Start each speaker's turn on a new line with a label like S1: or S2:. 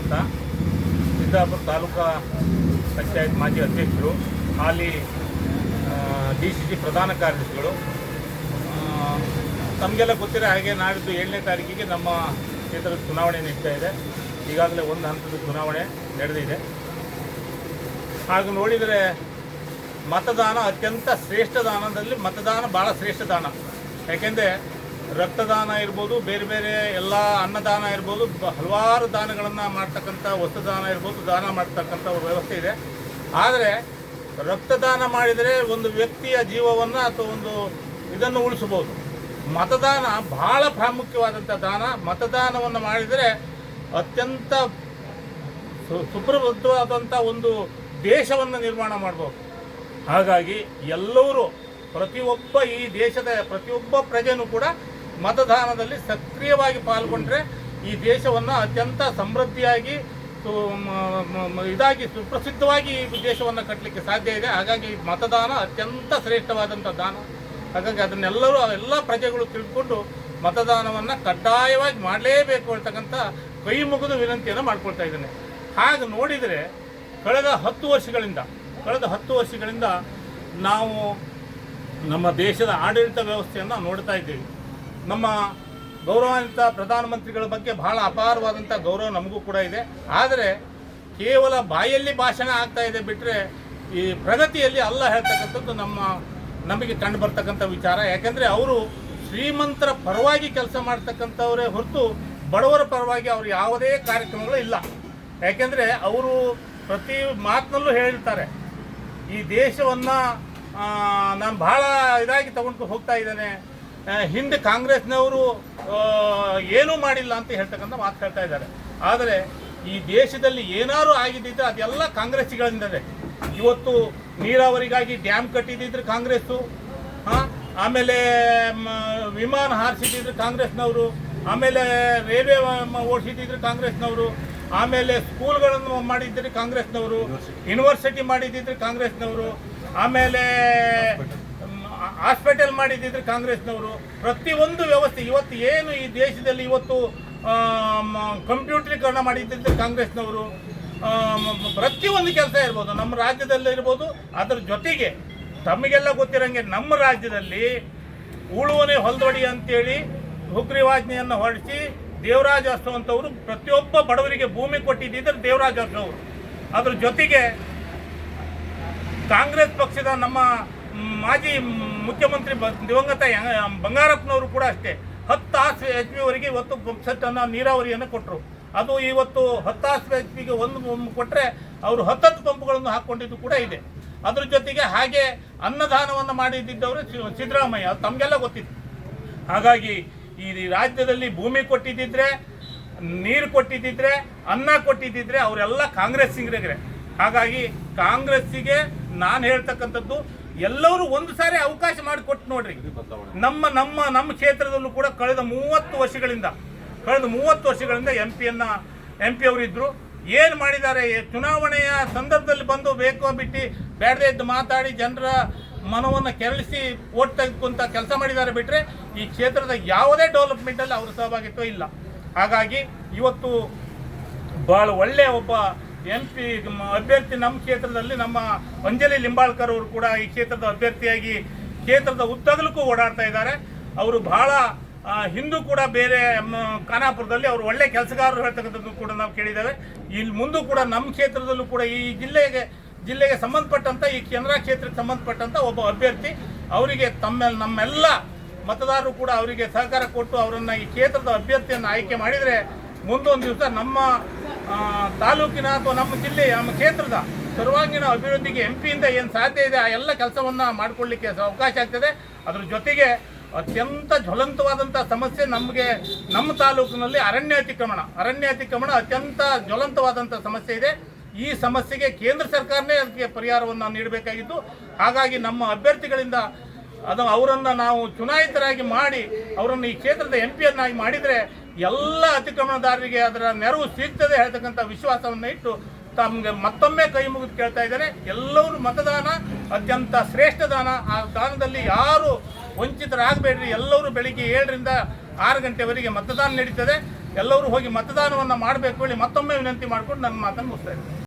S1: ಅಂತ ಸಿದ್ದಾಪುರ ತಾಲೂಕಾ ಪಂಚಾಯತ್ ಮಾಜಿ ಅಧ್ಯಕ್ಷರು, ಹಾಲಿ ಡಿ ಸಿ ಸಿ ಪ್ರಧಾನ ಕಾರ್ಯದರ್ಶಿಗಳು. ತಮಗೆಲ್ಲ ಗೊತ್ತಿರೋ ಹಾಗೆ ನಾಡಿದ್ದು ಏಳನೇ ತಾರೀಕಿಗೆ ನಮ್ಮ ಕ್ಷೇತ್ರದ ಚುನಾವಣೆ ನಡೀತಾ ಇದೆ. ಈಗಾಗಲೇ ಒಂದು ಹಂತದ ಚುನಾವಣೆ ನಡೆದಿದೆ. ಹಾಗೆ ನೋಡಿದರೆ ಮತದಾನ ಅತ್ಯಂತ ಶ್ರೇಷ್ಠ ದಾನದಲ್ಲಿ ಮತದಾನ ಭಾಳ ಶ್ರೇಷ್ಠ ದಾನ. ಯಾಕೆಂದರೆ ರಕ್ತದಾನ ಇರ್ಬೋದು, ಬೇರೆ ಬೇರೆ ಎಲ್ಲ ಅನ್ನದಾನ ಇರ್ಬೋದು ಹಲವಾರು ದಾನಗಳನ್ನು ಮಾಡ್ತಕ್ಕಂಥ ವಸ್ತುದಾನ ಇರ್ಬೋದು, ದಾನ ಮಾಡ್ತಕ್ಕಂಥ ವ್ಯವಸ್ಥೆ ಇದೆ. ಆದರೆ ರಕ್ತದಾನ ಮಾಡಿದರೆ ಒಂದು ವ್ಯಕ್ತಿಯ ಜೀವವನ್ನು ಅಥವಾ ಒಂದು ಇದನ್ನು ಉಳಿಸಬಹುದು. ಮತದಾನ ಬಹಳ ಪ್ರಾಮುಖ್ಯವಾದಂಥ ದಾನ. ಮತದಾನವನ್ನು ಮಾಡಿದರೆ ಅತ್ಯಂತ ಸುಪ್ರಬುದ್ಧವಾದಂಥ ಒಂದು ದೇಶವನ್ನು ನಿರ್ಮಾಣ ಮಾಡ್ಬೋದು. ಹಾಗಾಗಿ ಎಲ್ಲರೂ ಪ್ರತಿಯೊಬ್ಬ ಈ ದೇಶದ ಪ್ರತಿಯೊಬ್ಬ ಪ್ರಜೆನೂ ಕೂಡ ಮತದಾನದಲ್ಲಿ ಸಕ್ರಿಯವಾಗಿ ಪಾಲ್ಗೊಂಡ್ರೆ ಈ ದೇಶವನ್ನು ಅತ್ಯಂತ ಸಮೃದ್ಧಿಯಾಗಿ ಇದಾಗಿ ಸುಪ್ರಸಿದ್ಧವಾಗಿ ಈ ದೇಶವನ್ನು ಕಟ್ಟಲಿಕ್ಕೆ ಸಾಧ್ಯ ಇದೆ. ಹಾಗಾಗಿ ಮತದಾನ ಅತ್ಯಂತ ಶ್ರೇಷ್ಠವಾದಂಥ ದಾನ. ಹಾಗಾಗಿ ಅದನ್ನೆಲ್ಲರೂ ಎಲ್ಲ ಪ್ರಜೆಗಳು ತಿಳ್ಕೊಂಡು ಮತದಾನವನ್ನು ಕಡ್ಡಾಯವಾಗಿ ಮಾಡಲೇಬೇಕು ಅಂತಕ್ಕಂಥ ಕೈ ಮುಗಿದು ವಿನಂತಿಯನ್ನು ಮಾಡ್ಕೊಳ್ತಾ ಇದ್ದೇನೆ. ಹಾಗೆ ನೋಡಿದರೆ ಕಳೆದ ಹತ್ತು ವರ್ಷಗಳಿಂದ, ಕಳೆದ ಹತ್ತು ವರ್ಷಗಳಿಂದ ನಾವು ನಮ್ಮ ದೇಶದ ಆಡಳಿತ ವ್ಯವಸ್ಥೆಯನ್ನು ನೋಡ್ತಾ ಇದ್ದೀವಿ. ನಮ್ಮ ಗೌರವಾನ್ವಿತ ಪ್ರಧಾನಮಂತ್ರಿಗಳ ಬಗ್ಗೆ ಬಹಳ ಅಪಾರವಾದಂಥ ಗೌರವ ನಮಗೂ ಕೂಡ ಇದೆ. ಆದರೆ ಕೇವಲ ಬಾಯಲ್ಲಿ ಭಾಷಣ ಆಗ್ತಾ ಇದೆ ಬಿಟ್ಟರೆ ಈ ಪ್ರಗತಿಯಲ್ಲಿ ಅಲ್ಲ ಹೇಳ್ತಕ್ಕಂಥದ್ದು ನಮ್ಮ ನಮಗೆ ಕಂಡು ಬರ್ತಕ್ಕಂಥ ವಿಚಾರ. ಯಾಕೆಂದರೆ ಅವರು ಶ್ರೀಮಂತರ ಪರವಾಗಿ ಕೆಲಸ ಮಾಡ್ತಕ್ಕಂಥವರೇ ಹೊರತು ಬಡವರ ಪರವಾಗಿ ಅವರು ಯಾವುದೇ ಕಾರ್ಯಕ್ರಮಗಳು ಇಲ್ಲ. ಯಾಕೆಂದರೆ ಅವರು ಪ್ರತಿ ಮಾತಿನಲ್ಲೂ ಹೇಳಿರ್ತಾರೆ, ಈ ದೇಶವನ್ನು ನಾನು ಭಾಳ ಇದಾಗಿ ತಗೊಂಡು ಹೋಗ್ತಾ ಇದ್ದೇನೆ ಹಿಂದೆ ಕಾಂಗ್ರೆಸ್ನವರು ಏನೂ ಮಾಡಿಲ್ಲ ಅಂತ ಹೇಳ್ತಕ್ಕಂಥ ಮಾತು ಹೇಳ್ತಾ ಇದ್ದಾರೆ. ಆದರೆ ಈ ದೇಶದಲ್ಲಿ ಏನಾರು ಆಗಿದ್ದಿದ್ರೆ ಅದೆಲ್ಲ ಕಾಂಗ್ರೆಸ್ಸಿಗಳಿಂದಲೇ. ಇವತ್ತು ನೀರಾವರಿಗಾಗಿ ಡ್ಯಾಮ್ ಕಟ್ಟಿದ್ದಿದ್ರೆ ಕಾಂಗ್ರೆಸ್ಸು ಹಾಂ? ಆಮೇಲೆ ವಿಮಾನ ಹಾರಿಸಿದ್ದಿದ್ರು ಕಾಂಗ್ರೆಸ್ನವರು ಆಮೇಲೆ ರೈಲ್ವೆ ಓಡಿಸಿದ್ದಿದ್ರು ಕಾಂಗ್ರೆಸ್ನವರು ಆಮೇಲೆ ಸ್ಕೂಲ್ಗಳನ್ನು ಮಾಡಿದ್ದರೆ ಕಾಂಗ್ರೆಸ್ನವರು ಯೂನಿವರ್ಸಿಟಿ ಮಾಡಿದ್ದಿದ್ರು ಕಾಂಗ್ರೆಸ್ನವರು ಆಮೇಲೆ ಮಾಡಿದ್ದಿದ್ರು ಕಾಂಗ್ರೆಸ್ನವರು ಪ್ರತಿಯೊಂದು ವ್ಯವಸ್ಥೆ, ಇವತ್ತು ಏನು ಈ ದೇಶದಲ್ಲಿ ಇವತ್ತು ಕಂಪ್ಯೂಟರೀಕರಣ ಮಾಡಿದ್ದಿದ್ರೆ ಕಾಂಗ್ರೆಸ್ನವರು ಪ್ರತಿಯೊಂದು ಕೆಲಸ ಇರ್ಬೋದು. ನಮ್ಮ ರಾಜ್ಯದಲ್ಲಿ ಇರ್ಬೋದು, ಅದರ ಜೊತೆಗೆ ತಮಗೆಲ್ಲ ಗೊತ್ತಿರಂಗೆ ನಮ್ಮ ರಾಜ್ಯದಲ್ಲಿ ಉಳುವನೆ ಹೊಲ್ದೊಡಿ ಅಂತೇಳಿ ಹುಗ್ರಿವಾಜ್ಞೆಯನ್ನು ಹೊರಡಿಸಿ ದೇವರಾಜ ಅಂತವರು ಪ್ರತಿಯೊಬ್ಬ ಬಡವರಿಗೆ ಭೂಮಿ ಕೊಟ್ಟಿದ್ದಿದ್ರೆ ದೇವರಾಜ ಅಷ್ಟವರು. ಅದ್ರ ಜೊತೆಗೆ ಕಾಂಗ್ರೆಸ್ ಪಕ್ಷದ ನಮ್ಮ ಮಾಜಿ ಮುಖ್ಯಮಂತ್ರಿ ದಿವಂಗತ ಬಂಗಾರಪ್ಪನವರು ಕೂಡ ಅಷ್ಟೇ. ಹತ್ತು ಆಸು ಎಚ್ ಪಿವರೆಗೆ ಇವತ್ತು ಪಂಪ್ ಸೆಟ್ಟನ್ನು ನೀರಾವರಿಯನ್ನು ಕೊಟ್ಟರು ಅದು ಇವತ್ತು ಹತ್ತು ಆಸು ಎಚ್ ಪಿಗೆ ಒಂದು ಕೊಟ್ಟರೆ ಅವರು ಹತ್ತತ್ತು ಪಂಪ್ಗಳನ್ನು ಹಾಕ್ಕೊಂಡಿದ್ದು ಕೂಡ ಇದೆ. ಅದ್ರ ಜೊತೆಗೆ ಹಾಗೆ ಅನ್ನದಾನವನ್ನು ಮಾಡಿದ್ದವರು ಸಿದ್ದರಾಮಯ್ಯ, ಅದು ತಮಗೆಲ್ಲ ಗೊತ್ತಿತ್ತು. ಹಾಗಾಗಿ ಈ ರಾಜ್ಯದಲ್ಲಿ ಭೂಮಿ ಕೊಟ್ಟಿದ್ದಿದ್ರೆ, ನೀರು ಕೊಟ್ಟಿದ್ದಿದ್ರೆ, ಅನ್ನ ಕೊಟ್ಟಿದ್ದಿದ್ರೆ ಅವರೆಲ್ಲ ಕಾಂಗ್ರೆಸ್ಸಿಗರೇ ಹಾಗಾಗಿ ಕಾಂಗ್ರೆಸ್ಸಿಗೆ ನಾನು ಹೇಳ್ತಕ್ಕಂಥದ್ದು ಎಲ್ಲರೂ ಒಂದು ಸಾರಿ ಅವಕಾಶ ಮಾಡಿಕೊಟ್ಟು ನೋಡ್ರಿ. ನಮ್ಮ ನಮ್ಮ ನಮ್ಮ ಕ್ಷೇತ್ರದಲ್ಲೂ ಕೂಡ ಕಳೆದ ಮೂವತ್ತು ವರ್ಷಗಳಿಂದ ಕಳೆದ ಮೂವತ್ತು ವರ್ಷಗಳಿಂದ ಎಂ ಪಿಯನ್ನ ಎಂ ಪಿ ಅವರಿದ್ದರು ಏನು ಮಾಡಿದ್ದಾರೆ? ಚುನಾವಣೆಯ ಸಂದರ್ಭದಲ್ಲಿ ಬಂದು ಬೇಕೋ ಬಿಟ್ಟು ಬೇಡದೇ ಇದ್ದು ಮಾತಾಡಿ ಜನರ ಮನವನ್ನು ಕೆರಳಿಸಿ ಓಟ್ ತೆಗೆದುಕೊಂತ ಕೆಲಸ ಮಾಡಿದ್ದಾರೆ ಬಿಟ್ಟರೆ ಈ ಕ್ಷೇತ್ರದ ಯಾವುದೇ ಡೆವಲಪ್ಮೆಂಟಲ್ಲಿ ಅವರು ಸಹಭಾಗಿತ್ವ ಇಲ್ಲ. ಹಾಗಾಗಿ ಇವತ್ತು ಭಾಳ ಒಳ್ಳೆಯ ಒಬ್ಬ ಎಂ ಪಿ ಅಭ್ಯರ್ಥಿ ನಮ್ಮ ಕ್ಷೇತ್ರದಲ್ಲಿ ನಮ್ಮ ಅಂಜಲಿ ಲಿಂಬಾಳ್ಕರ್ ಅವರು ಕೂಡ ಈ ಕ್ಷೇತ್ರದ ಅಭ್ಯರ್ಥಿಯಾಗಿ ಕ್ಷೇತ್ರದ ಉದ್ದಗಲಕ್ಕೂ ಓಡಾಡ್ತಾ ಇದ್ದಾರೆ. ಅವರು ಬಹಳ ಹಿಂದೂ ಕೂಡ ಬೇರೆ ಖಾನಾಪುರದಲ್ಲಿ ಅವರು ಒಳ್ಳೆ ಕೆಲಸಗಾರರು ಹೇಳ್ತಕ್ಕಂಥದ್ದು ಕೂಡ ನಾವು ಕೇಳಿದ್ದೇವೆ. ಇಲ್ಲಿ ಮುಂದೆ ಕೂಡ ನಮ್ಮ ಕ್ಷೇತ್ರದಲ್ಲೂ ಕೂಡ ಈ ಜಿಲ್ಲೆಗೆ ಜಿಲ್ಲೆಗೆ ಸಂಬಂಧಪಟ್ಟಂತ, ಈ ಕೇಂದ್ರ ಕ್ಷೇತ್ರಕ್ಕೆ ಸಂಬಂಧಪಟ್ಟಂತ ಒಬ್ಬ ಅಭ್ಯರ್ಥಿ, ಅವರಿಗೆ ತಮ್ಮ, ನಮ್ಮೆಲ್ಲ ಮತದಾರರು ಕೂಡ ಅವರಿಗೆ ಸಹಕಾರ ಕೊಟ್ಟು ಅವರನ್ನು ಈ ಕ್ಷೇತ್ರದ ಅಭ್ಯರ್ಥಿಯನ್ನು ಆಯ್ಕೆ ಮಾಡಿದರೆ ಮುಂದೊಂದು ದಿವಸ ನಮ್ಮ ತಾಲೂಕಿನ ಅಥವಾ ನಮ್ಮ ಜಿಲ್ಲೆ, ನಮ್ಮ ಕ್ಷೇತ್ರದ ಸರ್ವಾಂಗೀಣ ಅಭಿವೃದ್ಧಿಗೆ ಎಂ ಪಿಯಿಂದ ಏನು ಸಾಧ್ಯ ಇದೆ, ಆ ಎಲ್ಲ ಕೆಲಸವನ್ನು ಮಾಡಿಕೊಳ್ಳಿಕ್ಕೆ ಅವಕಾಶ ಆಗ್ತದೆ. ಅದ್ರ ಜೊತೆಗೆ ಅತ್ಯಂತ ಜ್ವಲಂತವಾದಂಥ ಸಮಸ್ಯೆ ನಮಗೆ ನಮ್ಮ ತಾಲೂಕಿನಲ್ಲಿ ಅರಣ್ಯ ಅತಿಕ್ರಮಣ. ಅರಣ್ಯ ಅತಿಕ್ರಮಣ ಅತ್ಯಂತ ಜ್ವಲಂತವಾದಂಥ ಸಮಸ್ಯೆ ಇದೆ. ಈ ಸಮಸ್ಯೆಗೆ ಕೇಂದ್ರ ಸರ್ಕಾರನೇ ಅದಕ್ಕೆ ಪರಿಹಾರವನ್ನು ನೀಡಬೇಕಾಗಿದ್ದು ಹಾಗಾಗಿ ನಮ್ಮ ಅಭ್ಯರ್ಥಿಗಳಿಂದ ಅದು ಅವರನ್ನು ನಾವು ಚುನಾಯಿತರಾಗಿ ಮಾಡಿ, ಅವರನ್ನು ಈ ಕ್ಷೇತ್ರದ ಎಂ ಪಿಯನ್ನಾಗಿ ಮಾಡಿದರೆ ಎಲ್ಲ ಅತಿಕ್ರಮಣದಾರರಿಗೆ ಅದರ ನೆರವು ಸಿಗ್ತದೆ ಹೇಳ್ತಕ್ಕಂಥ ವಿಶ್ವಾಸವನ್ನು ಇಟ್ಟು ತಮಗೆ ಮತ್ತೊಮ್ಮೆ ಕೈ ಮುಗಿದು ಕೇಳ್ತಾ ಇದ್ದಾರೆ. ಎಲ್ಲರೂ ಮತದಾನ, ಅತ್ಯಂತ ಶ್ರೇಷ್ಠ ದಾನ. ಆ ದಾನದಲ್ಲಿ ಯಾರು ವಂಚಿತರಾಗಬೇಡ್ರಿ. ಎಲ್ಲರೂ ಬೆಳಿಗ್ಗೆ ಏಳರಿಂದ ಆರು ಗಂಟೆವರೆಗೆ ಮತದಾನ ನಡೀತದೆ. ಎಲ್ಲರೂ ಹೋಗಿ ಮತದಾನವನ್ನು ಮಾಡಬೇಕು ಹೇಳಿ ಮತ್ತೊಮ್ಮೆ ವಿನಂತಿ ಮಾಡಿಕೊಂಡು ನನ್ನ ಮಾತನ್ನು ಮುಗಿಸ್ತಾ ಇದ್ದೀನಿ.